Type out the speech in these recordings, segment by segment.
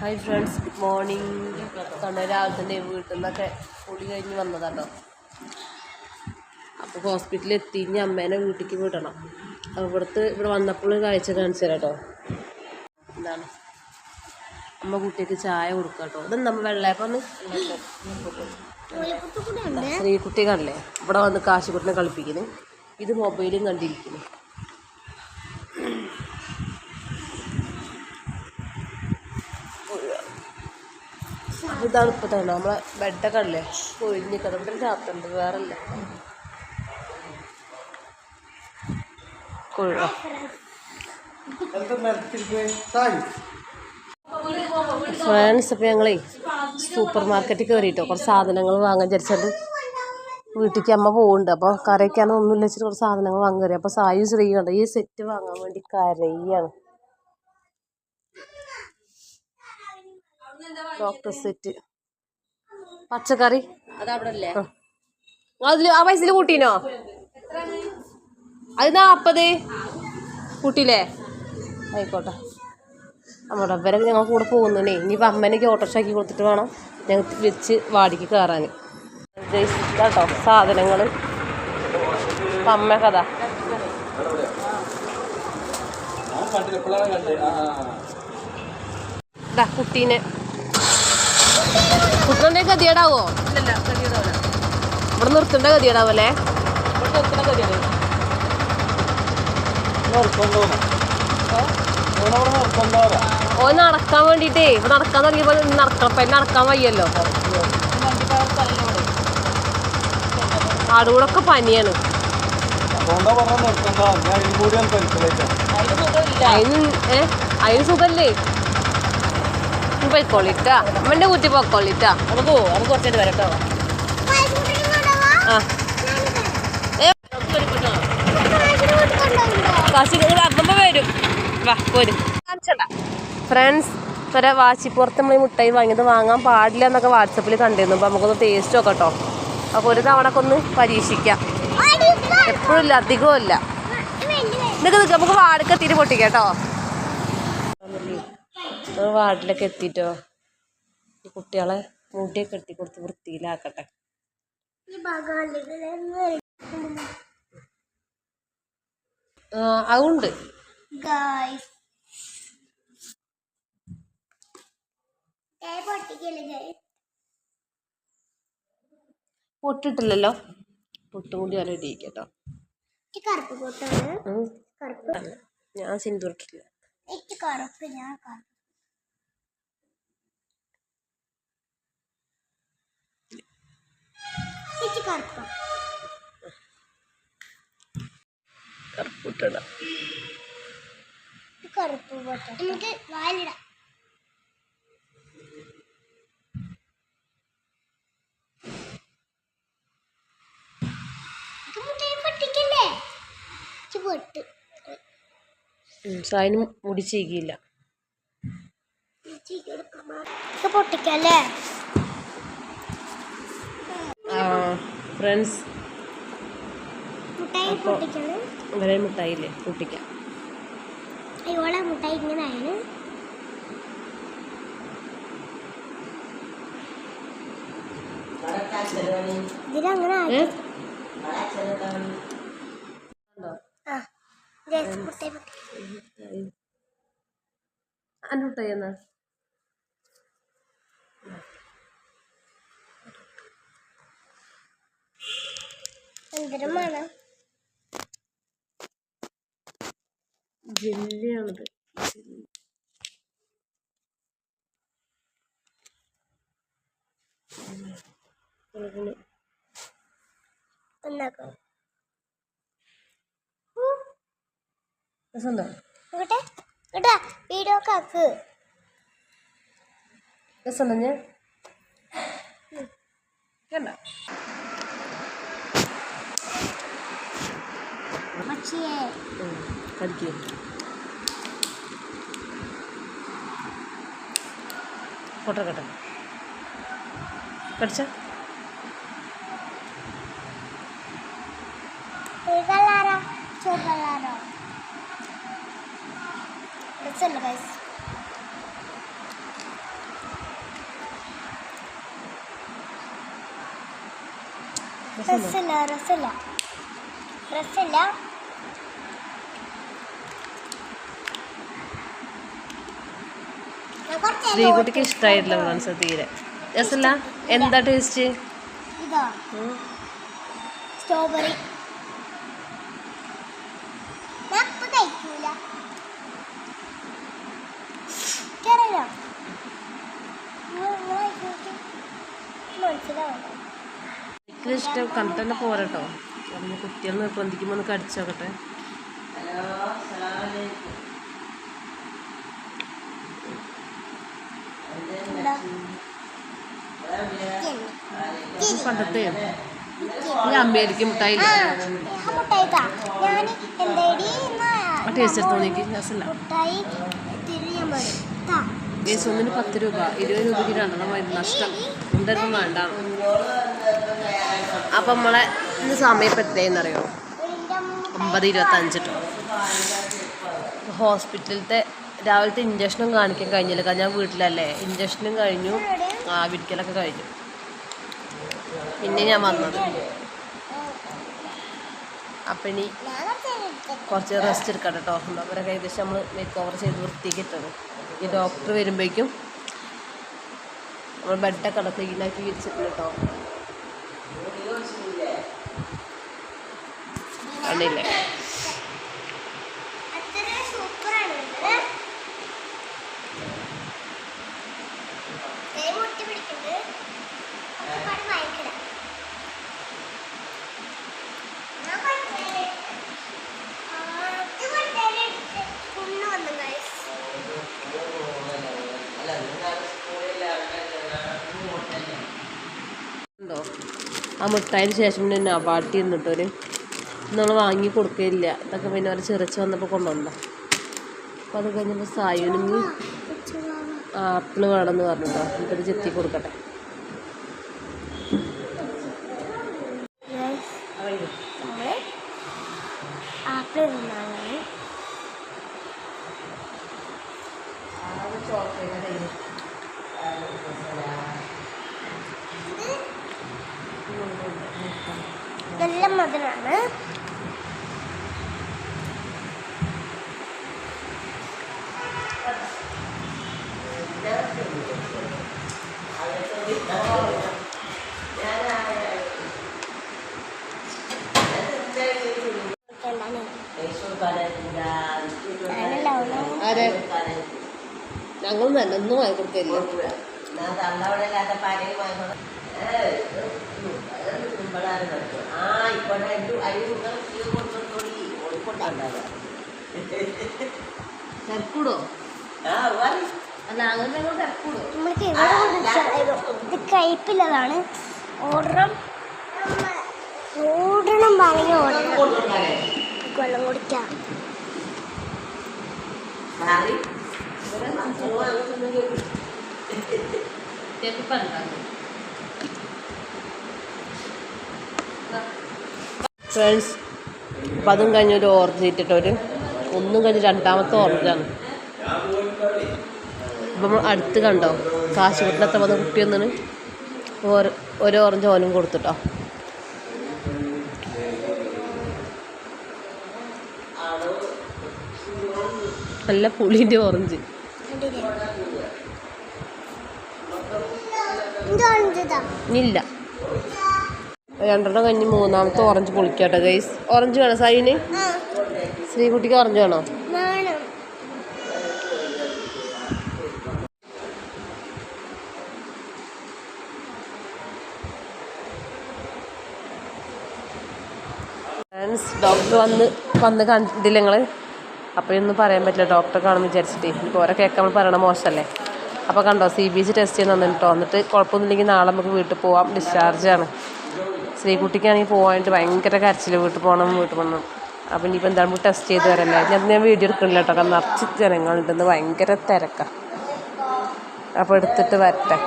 Hi friends good morning രാവിലെ തന്നെ വീട്ടിൽ നിന്നൊക്കെ കുളി കഴിഞ്ഞ് വന്നതാട്ടോ. അപ്പോൾ ഹോസ്പിറ്റലിൽ എത്തി. ഇനി അമ്മേനെ വീട്ടിലേക്ക് വിടണം. അപ്പോൾ ഇവിടുത്തെ ഇവിടെ വന്നപ്പോൾ കാഴ്ച കാണിച്ചു തരാം കേട്ടോ എന്താണ് അമ്മ കുട്ടിക്ക് ചായ കൊടുക്കുക കേട്ടോ ഇതെന്താ അമ്മ വെള്ളയപ്പം ശ്രീകുട്ടി കണ്ടല്ലേ? ഇവിടെ വന്ന് കാശുകുട്ടിനെ കളിപ്പിക്കുന്നു. ഇത് മൊബൈലും കണ്ടിരിക്കുന്നു. ഇതാണ് ഇപ്പോൾ തന്നെ നമ്മളെ ബെഡൊക്കെ അല്ലേ? ഒഴിഞ്ഞ് കിടന്നിട്ട് രാത്രിണ്ട് വേറെ അല്ല കൊഴുവ ഫ്രണ്ട്സ് അപ്പോൾ ഞങ്ങളേ സൂപ്പർ മാർക്കറ്റിൽ കയറിയിട്ടോ. കുറച്ച് സാധനങ്ങൾ വാങ്ങാൻ വിചാരിച്ചിട്ട് വീട്ടിലേക്ക് അമ്മ പോകുന്നുണ്ട് അപ്പോൾ കറിവയ്ക്കാനോ ഒന്നുമില്ല വെച്ചിട്ട് കുറച്ച് സാധനങ്ങൾ വാങ്ങാൻ കയറി. അപ്പോൾ സായു ശ്രീ കണ്ടോ? ഈ സെറ്റ് വാങ്ങാൻ വേണ്ടി കരയാണ്. ഡോക്ടർ സെറ്റ് പച്ചക്കറി. അതിൽ ആ. പൈസയിൽ കൂട്ടീനോ? അത് നാപ്പത്. കൂട്ടിയില്ലേ? ആയിക്കോട്ടെ. നമ്മുടെ അവരെ ഞങ്ങൾ കൂടെ പോകുന്നുണ്ടേ. ഇനിയിപ്പോൾ അമ്മേനൊക്കെ ഓട്ടോഷാക്കി കൊടുത്തിട്ട് വേണം ഞങ്ങൾ വെച്ച് വാടിക്ക് കയറാൻ കേട്ടോ സാധനങ്ങൾ അപ്പം അമ്മ കഥ. കുട്ടീനെ. കുട്ടീനെ ഗതിയേടാവോ ഇവിടെ നിർത്തേണ്ട ഗതിയേടാവല്ലേ ഓ നടക്കാൻ വേണ്ടിട്ടേ ഇവിടെ നടക്കാൻ തുടങ്ങിയപ്പോ നടക്കണം പിന്നെ നടക്കാൻ വയ്യല്ലോ. ആടുകൂടൊക്കെ പനിയാണ്. അതിന് സുഖല്ലേ പോയിക്കോളിട്ടാ. അമ്മന്റെ കുത്തി പോയിക്കോളിട്ടാ. നമുക്ക് നമുക്ക് കുറച്ചായിട്ട് വരട്ടോ. ആ. അമ്മ വരും. വാ പോരും. ഫ്രണ്ട്സ് ഇവരെ വാശിപ്പുറത്ത് നമ്മൾ ഈ മുട്ടായി വാങ്ങിയത് വാങ്ങാൻ പാടില്ല എന്നൊക്കെ വാട്സപ്പിൽ കണ്ടിരുന്നു. അപ്പോൾ നമുക്കൊന്ന് ടേസ്റ്റ് നോക്കട്ടോ. അപ്പൊ അപ്പോൾ ഒരു തവണ ഒന്ന് പരീക്ഷിക്കാം. എപ്പോഴും ഇല്ല അധികവും ഇല്ല. നിൽക്കാം നമുക്ക് വാടക തിരി പൊട്ടിക്കാം കേട്ടോ. നമ്മൾ വാർഡിലൊക്കെ എത്തിയിട്ടോ ഈ കുട്ടികളെ മുടിയൊക്കെ കെട്ടി കൊടുത്ത് വൃത്തിയിലാക്കട്ടെ. അതുണ്ട്. പൊട്ടിട്ടില്ലല്ലോ. പൊട്ടുകൂടി കൂടി റെഡി ഇടിയിക്കട്ടോ ഞാൻ സിന്ദൂറിട്ടില്ല കറുപ്പ് ഞാൻ കറുപ്പ്. എനിക്ക് കറുപ്പ്. കറുപ്പിട്ടട. കറുപ്പ് പൊട്ട. നമുക്ക് വാലിടാം പൊട്ട്. സായിന് പൊട്ടിക്കല്ലേ? ഫ്രണ്ട്സ്. പൊട്ടിക്കണം. ഇവരെ മിഠായില്ലേ പൊട്ടിക്കാം. ഇവളെ മുട്ടായി ഇങ്ങനെയാണ്. ഇതിലങ്ങനെ അനുട്ടായി മിഠായി എന്നാ? എന്തൊരു മണം ജെല്ലിയാണിത് ഒന്നാക്കാം. രസമുണ്ടോ? ഇങ്ങോട്ടെ ഇങ്ങോട്ടാ വീഡിയോ കാക്ക് രസമുണ്ടോ ഞാൻ? കണ്ട? കടിക്കുക കൊട്ട കട്ട കടിച്ച രസമല്ല ഗൈസ് രസമില്ല. ശ്രീകുട്ടിക്ക് ഇഷ്ടമായിട്ടില്ല മാംസം തീരെ രസല്ല? എന്താ ടേസ്റ്റ് ഇതാ. സ്ട്രോബെറി ഇഷ്ടം കണ്ടിട്ട് തന്നെ പോരട്ടോ കുട്ടികൾ നിർബന്ധിക്കുമ്പോൾ ഒന്ന് കടിച്ചോക്കട്ടെ ഹലോ പണ്ടത്തെ ഈ അമ്മേരിക്ക് മുട്ടായി ആ മുട്ടായിട്ടാ ഞാൻ എന്തേടി ആ ടേസ്റ്റ് എടുത്ത് നോക്കി രസമില്ല. മുട്ടായി തിരി ഞാൻ പറയും. താ. കേസ് ഒന്നിന് പത്ത് രൂപ ഇരുപത് രൂപയ്ക്ക് രണ്ടെണ്ണം നഷ്ടം. എന്തായാലും വേണ്ട. അപ്പം നമ്മളെ ഇന്ന് സമയം ഇപ്പം എത്രയെന്നറിയോ ഒമ്പത് ഇരുപത്തഞ്ച് കേട്ടോ ഹോസ്പിറ്റലത്തെ രാവിലത്തെ ഇഞ്ചക്ഷനും കാണിക്കാൻ കഴിഞ്ഞില്ല. കാരണം ഞാൻ വീട്ടിലല്ലേ. ഇഞ്ചക്ഷനും കഴിഞ്ഞു. ആ വിരിക്കലൊക്കെ കഴിഞ്ഞു. പിന്നെ ഞാൻ വന്നത്. അപ്പം ഇനി കുറച്ച് റെസ്റ്റ് എടുക്കാം കേട്ടോ. എന്താ പറയുക ഏകദേശം നമ്മൾ മേക്ക് ഓവർ ചെയ്ത് വൃത്തിക്കിട്ടത് ഈ ഡോക്ടർ വരുമ്പോഴേക്കും നമ്മൾ ബെഡൊക്കെ അവിടെ ക്ലീനാക്കി വിരിച്ചിട്ടുണ്ട് കേട്ടോ. കണ്ടില്ലേ? പിടിക്കുന്നത് ഒരുപാട് ഭയങ്കര ഞാൻ കൊണ്ടുവരട്ടെ. ആ, ഇത് കൊണ്ടുവരട്ടെ. കുഞ്ഞ് വന്നു guys. ഉണ്ടോ ആ മിഠായിന് ശേഷം പിന്നെ നബാട്ടി എന്നിട്ടൊരു നമ്മൾ വാങ്ങി കൊടുക്കില്ല ഇതൊക്കെ പിന്നെ അവർ ചെറിച്ച് വന്നപ്പോൾ കൊണ്ടുവന്നതാണ് അപ്പോൾ അത് കഴിഞ്ഞപ്പോൾ സായുനും ആപ്പിൾ വേണമെന്ന് പറഞ്ഞിട്ടോ. എന്നിട്ടത് ചെത്തി കൊടുക്കട്ടെ. നല്ല മധുരമാണ് ആരെ ഞങ്ങൾ തന്നെ ഒന്നും വാങ്ങി കൊടുക്കില്ല തിരക്കൂടോ? നമ്മൾക്ക് ഇവിടെ കൊണ്ടുവച്ചാലോ ഇത് കയ്പില്ലതാണ് ഓർഡറും ഓടണം പറഞ്ഞ ഓടണം വെള്ളം കുടിക്കാം. ഫ്രണ്ട്സ് അപ്പം അതും കഴിഞ്ഞ് ഒരു ഓറഞ്ച് ഇട്ടിട്ട് ഒരു ഒന്നും കഴിഞ്ഞ് രണ്ടാമത്തെ ഓർഡറാണ് അപ്പം നമ്മൾ അടുത്ത് കണ്ടോ? കാശ് വീട്ടിലെത്ത വന്ന കുട്ടി ഒന്നിന് ഒരു ഓറഞ്ച് ഓനും കൊടുത്തിട്ടോ. നല്ല പുളിന്റെ ഓറഞ്ച് ഇല്ല. രണ്ടെണ്ണം കഴിഞ്ഞ് മൂന്നാമത്തെ ഓറഞ്ച് പൊളിക്കാട്ടോ ഗൈസ് ഓറഞ്ച് വേണോ സൈന് ശ്രീകുട്ടിക്ക് ഓറഞ്ച് വേണോ? ഫ്രണ്ട്സ് ഡോക്ടർ വന്ന് വന്ന് കണ്ടില്ല അപ്പോൾ ഇന്ന് പറയാൻ പറ്റില്ല ഡോക്ടറെ കാണുമെന്ന് വിചാരിച്ചിട്ട്. ഇപ്പോൾ ഓരോ കേൾക്കാൻ പറയണ മോശമല്ലേ? അപ്പോൾ കണ്ടോ സി ബി സി ടെസ്റ്റ് ചെയ്യുന്ന കേട്ടോ എന്നിട്ട് കുഴപ്പമൊന്നുമില്ലെങ്കിൽ നാളെ നമുക്ക് വീട്ടിൽ പോവാം. ഡിസ്ചാർജാണ് ശ്രീകുട്ടിക്കാണെങ്കിൽ പോകാനായിട്ട് ഭയങ്കര കരച്ചിൽ വീട്ടിൽ പോകണം വീട്ടിൽ പോകണം. അപ്പം ഇനിയിപ്പോൾ എന്താണ് ടെസ്റ്റ് ചെയ്ത് വരല്ലേ ഞാൻ ഞാൻ വീഡിയോ എടുക്കണില്ല കേട്ടോ. കാരണം നിറച്ച് ജനങ്ങളുണ്ടെന്ന് ഭയങ്കര തിരക്കാണ് അപ്പോൾ എടുത്തിട്ട് വരട്ടെ.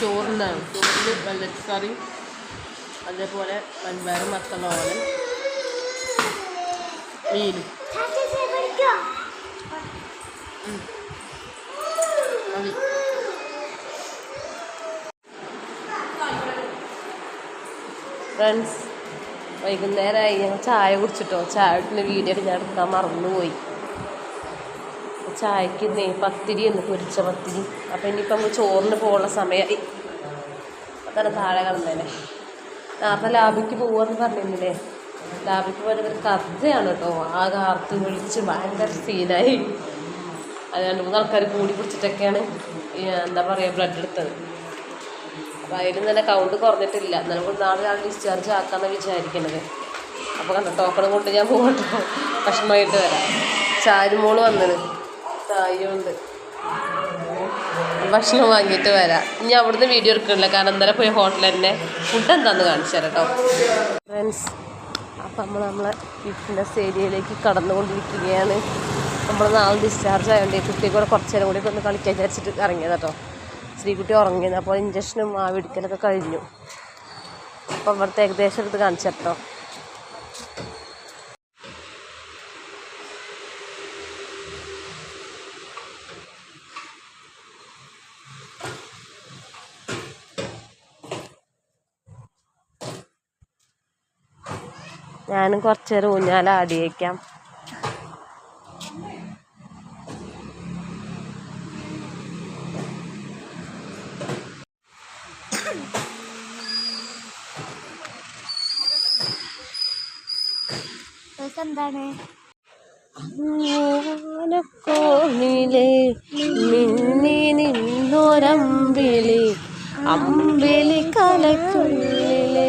ചോറുണ്ടാകും ചോറിൽ വെള്ളക്കറി അതേപോലെ വൻപയർ മത്തളോളൻ മീൻ ഫ്രണ്ട്സ് വൈകുന്നേരമായി ഞങ്ങൾ ചായ കുടിച്ചിട്ടോ? ചായ കുടിക്കുന്ന വീഡിയോ ഞാൻ എടുക്കാൻ മറന്നുപോയി. ചായക്ക് ഇന്നേ പത്തിരി എന്ന് പൊരിച്ച പത്തിരി. അപ്പം ഇനിയിപ്പം നമുക്ക് ചോറിന് പോകാനുള്ള സമയമായി അതാണ് താഴെ കിടന്നേനെ നേരത്തെ ലാബിക്ക് പോവാന്ന് പറഞ്ഞിരുന്നില്ലേ? ലാബിക്ക് പോയത് ഒരു കഥയാണ് കേട്ടോ. ആ കാർത്ത് വിളിച്ച് ഭയങ്കര സീനായി അത് മൂന്ന് ആൾക്കാർ കൂടി പിടിച്ചിട്ടൊക്കെയാണ് എന്താ പറയുക ബ്ലഡ് എടുത്തത്. അപ്പോൾ അതിലും തന്നെ കൗണ്ട് കുറഞ്ഞിട്ടില്ല. എന്നാലും കൂടി നാളെ രാവിലെ ഡിസ്ചാർജ് ആക്കാമെന്നാണ് വിചാരിക്കുന്നത് അപ്പോൾ കണ്ട ടോക്കൺ കൊണ്ട് ഞാൻ പോകട്ടോ. ഭക്ഷണമായിട്ട് വരാം. ചാരുമോൾ വന്നത്. തായുണ്ട്. ഭക്ഷണം വാങ്ങിയിട്ട് വരാം. ഇനി അവിടുന്ന് വീഡിയോ എടുക്കണില്ല. കാരണം ഇന്നലെ പോയി ഹോട്ടലിൽ തന്നെ ഫുഡ് എന്താണെന്ന് കാണിച്ചു തരാം കേട്ടോ. ഫ്രണ്ട്സ് അപ്പം നമ്മൾ നമ്മളെ ഫിറ്റ്നസ് ഏരിയയിലേക്ക് കടന്നുകൊണ്ടിരിക്കുകയാണ്. നമ്മൾ നാളെ ഡിസ്ചാർജ് ആയതുകൊണ്ട് കുട്ടിയെ കൂടെ കുറച്ച് നേരം കൂടി ഒന്ന് കളിക്കാൻ വിചാരിച്ചിട്ട് ഇറങ്ങിയത് കേട്ടോ സ്ത്രീകുട്ടി ഉറങ്ങിയത്. അപ്പോൾ ഇഞ്ചക്ഷനും ആ പിടിക്കലൊക്കെ കഴിഞ്ഞു. അപ്പം ഇവിടുത്തെ ഏകദേശം എടുത്ത് കാണിച്ചു കേട്ടോ ഞാനും കുറച്ച് നേരം ഊഞ്ഞാൽ ആടിയേക്കാം എന്താണ് കോണിലെ മിന്നി നിന്നൊരമ്പിളി അമ്പിളി കലക്കുള്ളിലെ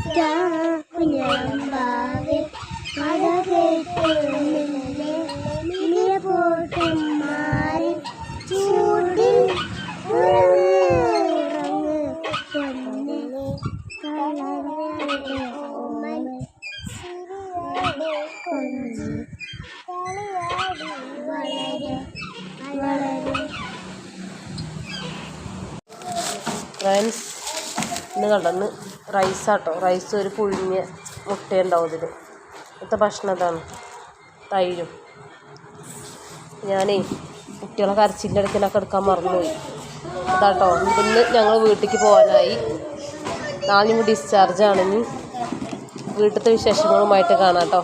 ഫ്രണ്ട്സ് ഇന്ന് കണ്ടെന്ന് റൈസാട്ടോ. റൈസ് ഒരു പുഴുങ്ങിയ മുട്ടയുണ്ടാവും ഇതിൽ ഇന്നത്തെ ഭക്ഷണം ഇതാണ് തൈരും. ഞാനേ കുട്ടികളെ കരച്ചിന്റെ ഇടയ്ക്കിനൊക്കെ എടുക്കാൻ മറന്നുപോയി. അതാട്ടോ ഇന്ന് ഞങ്ങൾ വീട്ടിലേക്ക് പോകാനായി. നാളെ ഡിസ്ചാർജ് ആണെങ്കിൽ വീട്ടിലത്തെ വിശേഷങ്ങളുമായിട്ട് കാണാം കേട്ടോ.